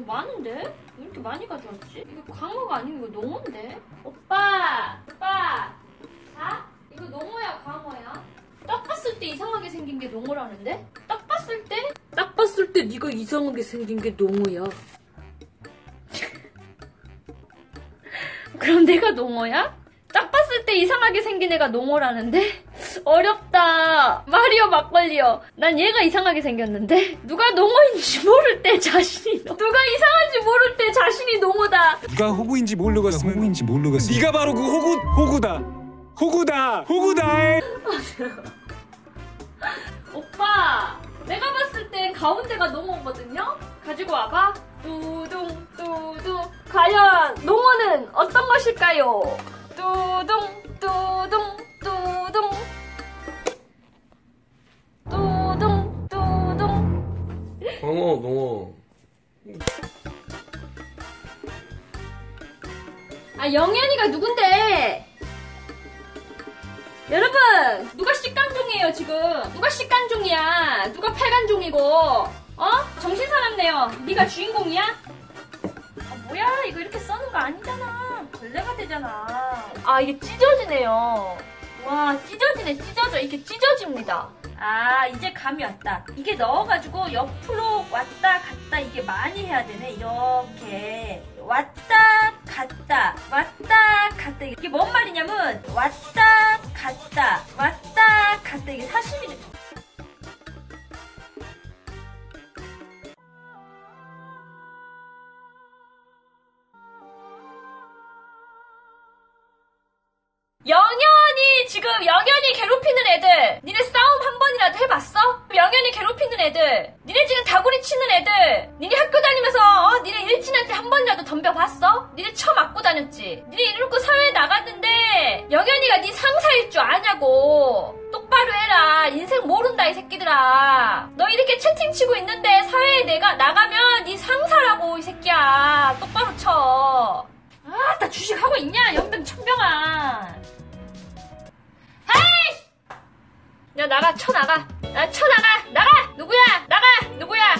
많은데? 왜 이렇게 많이 가져왔지? 이거 광어가 아니고 이거 농어인데? 오빠! 오빠! 자? 이거 농어야 광어야? 딱 봤을 때 이상하게 생긴 게 농어라는데? 딱 봤을 때? 딱 봤을 때 네가 이상하게 생긴 게 농어야. 그럼 내가 농어야? 딱 봤을 때 이상하게 생긴 애가 농어라는데? 어렵다. 마리오 막걸리요. 난 얘가 이상하게 생겼는데? 누가 농어인지 모를 때 자신이 농 누가 이상한지 모를 때 자신이 농어다. 누가 호구인지 모르겠으면 호구인지 모르겠으면 네가 바로 그 호구 호구다 호구다 호구다 오빠, 내가 봤을 땐 가운데가 농어거든요? 가지고 와봐. 뚜둥, 뚜둥. 과연 농어는 어떤 것일까요? 뚜둥, 뚜둥, 뚜둥. 뚜둥, 뚜둥. 광어, 농어. 아, 영현이가 누군데? 여러분, 누가 식간종이에요, 지금? 누가 식간종이야? 누가 팔간종이고? 어? 정신 사납네요. 네가 주인공이야? 아, 뭐야, 이거 이렇게 써는 거 아니잖아. 벌레가 되잖아. 아, 이게 찢어지네요. 와, 찢어지네, 찢어져. 이게 찢어집니다. 아, 이제 감이 왔다. 이게 넣어가지고 옆으로 왔다 갔다 이게 많이 해야 되네. 이렇게. 왔다 영현이 지금 영현이 괴롭히는 애들 니네 싸움 한 번이라도 해봤어? 영현이 괴롭히는 애들 니네 지금 다구리 치는 애들 니네 학교 다니면서 어? 니네 일진한테 한 번이라도 덤벼봤어? 니네 쳐 맞고 다녔지 니네 이러고 사회에 나갔는데 영현이가 네 상사일 줄 아냐고 똑바로 해라 인생 모른다 이 새끼들아 너 이렇게 채팅 치고 있는데 사회에 내가 나가면 네 상사라고 이 새끼야 똑바로 쳐 아, 나 주식하고 있냐? 연병 천병아. 야 나가. 쳐 나가. 야쳐 아, 나가. 나가. 누구야? 나가. 누구야?